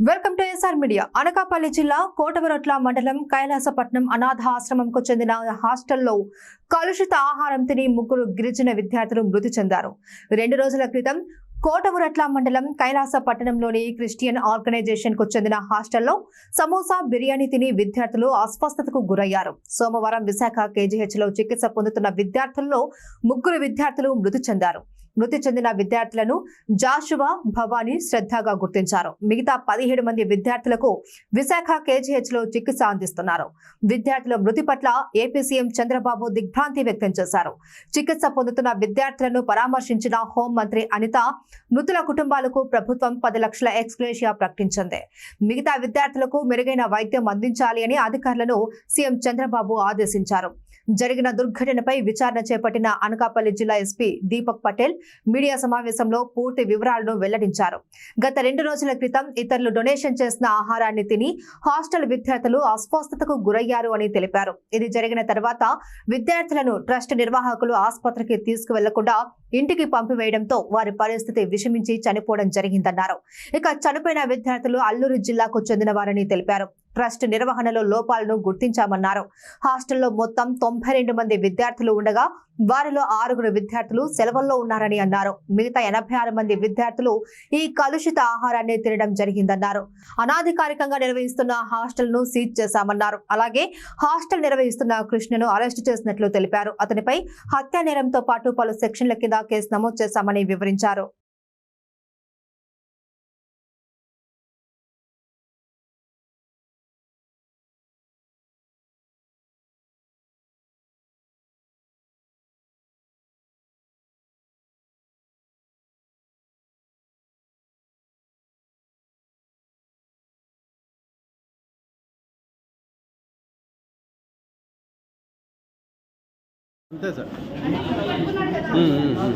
Welcome to SR media. Anakapalli జిల్లా కోటవరొట్ల మండలం కైలాసపట్నం అనాథ ఆశ్రమంకు చెందిన హాస్టల్లో కలుషిత ఆహారం తిని ముగ్గురు గిరిజన విద్యార్థులు మృతి చెందారు. రెండు రోజుల క్రితం కోటవురట్ల మండలం కైలాస పట్టణంలోని క్రిస్టియన్ ఆర్గనైజేషన్కు చెందిన హాస్టల్లో సమోసా బిర్యానీ తిని విద్యార్థులు అస్వస్థతకు గురయ్యారు. సోమవారం విశాఖ కేజీహెచ్లో చికిత్స పొందుతున్న విద్యార్థుల్లో ముగ్గురు విద్యార్థులు మృతి చెందారు. మృతి చెందిన విద్యార్థులను జాషువా భవానీ శ్రద్ధగా గుర్తించారు. మిగతా పదిహేడు మంది విద్యార్థులకు విశాఖ కేజీహెచ్లో చికిత్స అందిస్తున్నారు. విద్యార్థుల మృతి పట్ల ఏపీ సీఎం చంద్రబాబు దిగ్భ్రాంతి వ్యక్తం చేశారు. చికిత్స పొందుతున్న విద్యార్థులను పరామర్శించిన హోంమంత్రి అనిత మృతుల కుటుంబాలకు ప్రభుత్వం పది లక్షల ఎక్స్గ్రేషియా ప్రకటించింది. మిగతా విద్యార్థులకు మెరుగైన వైద్యం అందించాలి అని అధికారులను సీఎం చంద్రబాబు ఆదేశించారు. జరిగిన దుర్ఘటనపై విచారణ చేపట్టిన అనకాపల్లి జిల్లా ఎస్పీ దీపక్ పటేల్ మీడియా సమావేశంలో పూర్తి వివరాలను వెల్లడించారు. గత రెండు రోజుల క్రితం ఇతరులు డొనేషన్ చేసిన ఆహారాన్ని తిని హాస్టల్ విద్యార్థులు అస్వస్థతకు గురయ్యారు అని తెలిపారు. ఇది జరిగిన తర్వాత విద్యార్థులను ట్రస్ట్ నిర్వాహకులు ఆసుపత్రికి తీసుకువెళ్ళకుండా ఇంటికి పంపివేయడంతో వారి పరిస్థితి విషమించి చనిపోవడం జరిగిందన్నారు. ఇక చనిపోయిన విద్యార్థులు అల్లూరు జిల్లాకు చెందిన వారని తెలిపారు. ట్రస్ట్ నిర్వహణలో లోపాలను గుర్తించామన్నారు. హాస్టల్లో మొత్తం తొంభై రెండు మంది విద్యార్థులు ఉండగా వారిలో ఆరుగురు విద్యార్థులు సెలవుల్లో ఉన్నారని అన్నారు. మిగతా ఎనభై ఆరు మంది విద్యార్థులు ఈ కలుషిత ఆహారాన్ని తినడం జరిగిందన్నారు. అనాధికారికంగా నిర్వహిస్తున్న హాస్టల్ను సీజ్ చేశామన్నారు. అలాగే హాస్టల్ నిర్వహిస్తున్న కృష్ణను అరెస్టు చేసినట్లు తెలిపారు. అతనిపై హత్యా నేరంతో పాటు పలు సెక్షన్ల కింద కేసు నమోదు చేశామని వివరించారు. అంతే సార్ ఉమ్, ఉమ్,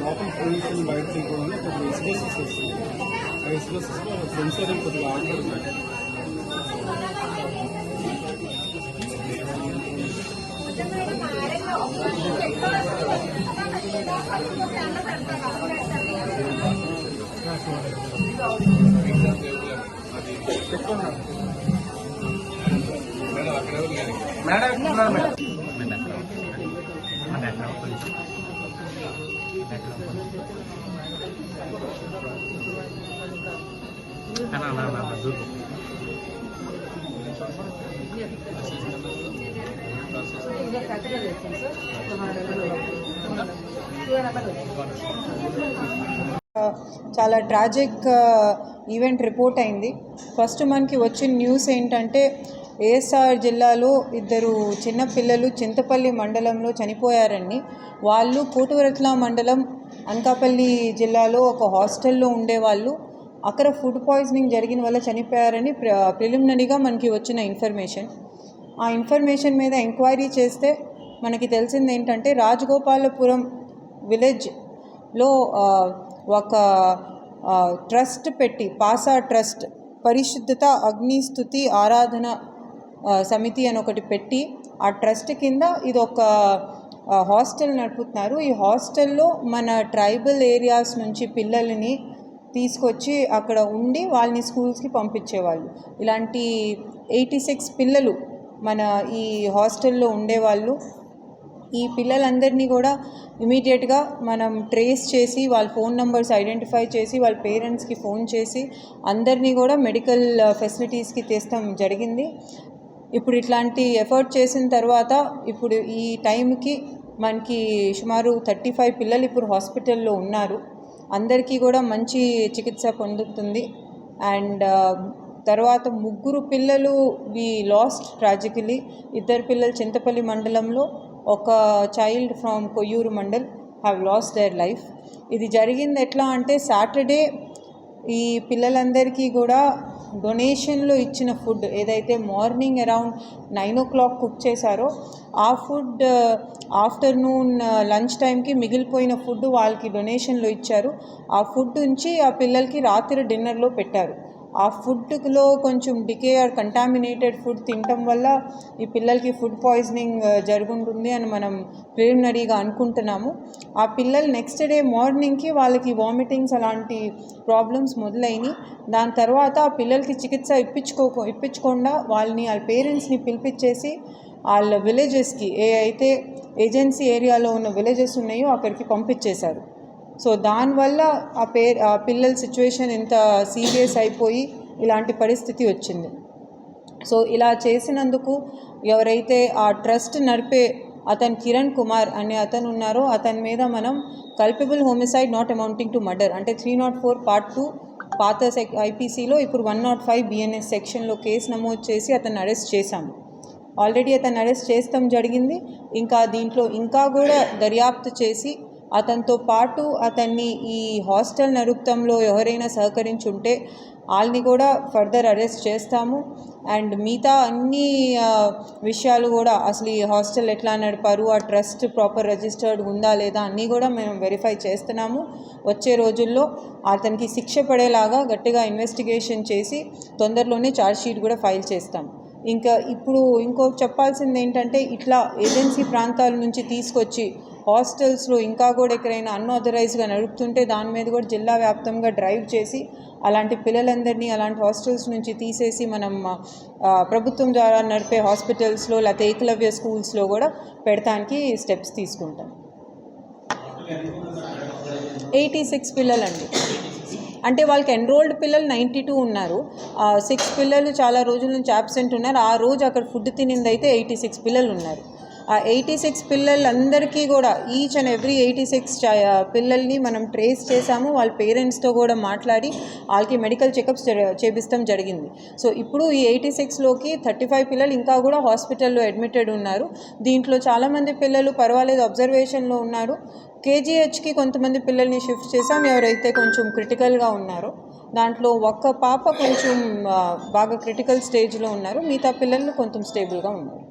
లోపల పొల్యూషన్ బయట తీయకుండా కొద్దిగా ఎస్బోసెస్ వస్తుంది ఆ ఎస్బోసెస్లో సెన్సర్ కొద్దిగా ఆల్టర్ ఉంది చాలా ట్రాజిక్ ఈవెంట్ రిపోర్ట్ అయింది. ఫస్ట్ మనకి వచ్చిన న్యూస్ ఏంటంటే ఏఎస్ఆర్ జిల్లాలో ఇద్దరు చిన్నపిల్లలు చింతపల్లి మండలంలో చనిపోయారని వాళ్ళు కోటవరట్ల మండలం అనకాపల్లి జిల్లాలో ఒక హాస్టల్లో ఉండేవాళ్ళు. అక్కడ ఫుడ్ పాయిజనింగ్ జరిగిన వల్ల చనిపోయారని ప్ర ప్రిలిమినరీగా మనకి వచ్చిన ఇన్ఫర్మేషన్. ఆ ఇన్ఫర్మేషన్ మీద ఎంక్వైరీ చేస్తే మనకి తెలిసింది ఏంటంటే రాజగోపాలపురం విలేజ్లో ఒక ట్రస్ట్ పెట్టి పాసా ట్రస్ట్ పరిశుద్ధత అగ్నిస్థుతి ఆరాధన సమితి అని ఒకటి పెట్టి ఆ ట్రస్ట్ కింద ఇది ఒక హాస్టల్ నడుపుతున్నారు. ఈ హాస్టల్లో మన ట్రైబల్ ఏరియాస్ నుంచి పిల్లల్ని తీసుకొచ్చి అక్కడ ఉండి వాళ్ళని స్కూల్స్కి పంపించేవాళ్ళు. ఇలాంటి ఎయిటీ సిక్స్ పిల్లలు మన ఈ హాస్టల్లో ఉండేవాళ్ళు. ఈ పిల్లలందరినీ కూడా ఇమీడియట్గా మనం ట్రేస్ చేసి వాళ్ళ ఫోన్ నెంబర్స్ ఐడెంటిఫై చేసి వాళ్ళ పేరెంట్స్కి ఫోన్ చేసి అందరినీ కూడా మెడికల్ ఫెసిలిటీస్కి తెస్తాం జరిగింది. ఇప్పుడు ఇట్లాంటి ఎఫర్ట్ చేసిన తర్వాత ఇప్పుడు ఈ టైంకి మనకి సుమారు థర్టీ ఫైవ్ పిల్లలు ఇప్పుడు హాస్పిటల్లో ఉన్నారు. అందరికీ కూడా మంచి చికిత్స పొందుతుంది. అండ్ uh, తర్వాత ముగ్గురు పిల్లలు వి లాస్ట్ ట్రాజికలీ ఇద్దరు పిల్లలు చింతపల్లి మండలంలో ఒక child from Koyyuru mandal have lost their life ఇది జరిగింది ఎట్లా అంటే సాటర్డే ఈ పిల్లలందరికీ కూడా డొనేషన్లో ఇచ్చిన ఫుడ్ ఏదైతే morning around nine o'clock cook చేశారో ఆ ఫుడ్ ఆఫ్టర్నూన్ లంచ్ టైంకి మిగిలిపోయిన ఫుడ్ వాళ్ళకి డొనేషన్లో ఇచ్చారు. ఆ ఫుడ్ నుంచి ఆ పిల్లలకి రాత్రి డిన్నర్లో పెట్టారు. ఆ ఫుడ్లో కొంచెం డికే ఆర్ కంటామినేటెడ్ ఫుడ్ తినటం వల్ల ఈ పిల్లలకి ఫుడ్ పాయిజనింగ్ జరుగుంటుంది అని మనం ప్రిలిమినరీగా అనుకుంటున్నాము. ఆ పిల్లలు నెక్స్ట్ డే మార్నింగ్కి వాళ్ళకి వామిటింగ్స్ అలాంటి ప్రాబ్లమ్స్ మొదలైనవి దాని తర్వాత ఆ పిల్లలకి చికిత్స ఇప్పించుకో ఇప్పించకుండా వాళ్ళని వాళ్ళ పేరెంట్స్ని పిలిపించేసి వాళ్ళ విలేజెస్కి ఏ అయితే ఏజెన్సీ ఏరియాలో ఉన్న విలేజెస్ ఉన్నాయో అక్కడికి పంపించేశారు సో దానివల్ల ఆ పే ఆ పిల్లల సిచ్యువేషన్ ఇంత సీరియస్ అయిపోయి ఇలాంటి పరిస్థితి వచ్చింది. సో ఇలా చేసినందుకు ఎవరైతే ఆ ట్రస్ట్ నడిపే అతను కిరణ్ కుమార్ అనే అతను ఉన్నారో అతని మీద మనం culpable homicide not amounting to murder అంటే three not four part two పాత సెక్ ఐపీసీలో ఇప్పుడు వన్ నాట్ ఫైవ్ బిఎన్ఎస్ సెక్షన్లో కేసు నమోదు చేసి అతను అరెస్ట్ చేశాము. ఆల్రెడీ అతను అరెస్ట్ చేస్తాం జరిగింది. ఇంకా దీంట్లో ఇంకా కూడా దర్యాప్తు చేసి అతనితో పాటు అతన్ని ఈ హాస్టల్ నరుక్తంలో ఎవరైనా సహకరించుంటే వాళ్ళని కూడా ఫర్దర్ అరెస్ట్ చేస్తాము. అండ్ మిగతా అన్ని విషయాలు కూడా అసలు ఈ హాస్టల్ ఎట్లా నడిపారు ఆ ట్రస్ట్ ప్రాపర్ రిజిస్టర్డ్ ఉందా లేదా అన్నీ కూడా మేము వెరిఫై చేస్తున్నాము. వచ్చే రోజుల్లో అతనికి శిక్ష పడేలాగా గట్టిగా ఇన్వెస్టిగేషన్ చేసి తొందరలోనే ఛార్జ్షీట్ కూడా ఫైల్ చేస్తాం. ఇంకా ఇప్పుడు ఇంకో చెప్పాల్సింది ఏంటంటే ఇట్లా ఏజెన్సీ ప్రాంతాల నుంచి తీసుకొచ్చి హాస్టల్స్లో ఇంకా కూడా ఎక్కడైనా అన్ఆథరైజ్గా నడుపుతుంటే దాని మీద కూడా జిల్లా వ్యాప్తంగా డ్రైవ్ చేసి అలాంటి పిల్లలందరినీ అలాంటి హాస్టల్స్ నుంచి తీసేసి మనం ప్రభుత్వం ద్వారా నడిపే హాస్పిటల్స్లో లేకపోతే ఏకలవ్య స్కూల్స్లో కూడా పెడతానికి స్టెప్స్ తీసుకుంటాం. ఎయిటీ సిక్స్ పిల్లలండి. అంటే వాళ్ళకి ఎన్రోల్డ్ పిల్లలు నైంటీ టూ ఉన్నారు. సిక్స్ పిల్లలు చాలా రోజుల నుంచి అబ్సెంట్ ఉన్నారు. ఆ రోజు అక్కడ ఫుడ్ తినిందైతే ఎయిటీ సిక్స్ పిల్లలు ఉన్నారు. ఆ ఎయిటీ సిక్స్ పిల్లలందరికీ కూడా each and every eighty six పిల్లల్ని మనం ట్రేస్ చేసాము వాళ్ళ పేరెంట్స్తో కూడా మాట్లాడి వాళ్ళకి మెడికల్ చెకప్స్ చేపిస్తాం జరిగింది. సో ఇప్పుడు ఈ ఎయిటీ సిక్స్లోకి థర్టీ ఫైవ్ పిల్లలు ఇంకా కూడా హాస్పిటల్లో అడ్మిటెడ్ ఉన్నారు. దీంట్లో చాలామంది పిల్లలు పర్వాలేదు అబ్జర్వేషన్లో ఉన్నారు. కేజీహెచ్కి కొంతమంది పిల్లల్ని షిఫ్ట్ చేసాం ఎవరైతే కొంచెం క్రిటికల్గా ఉన్నారో దాంట్లో ఒక్క పాప కొంచెం బాగా క్రిటికల్ స్టేజ్లో ఉన్నారు. మిగతా పిల్లలు కొంచెం స్టేబుల్గా ఉన్నారు.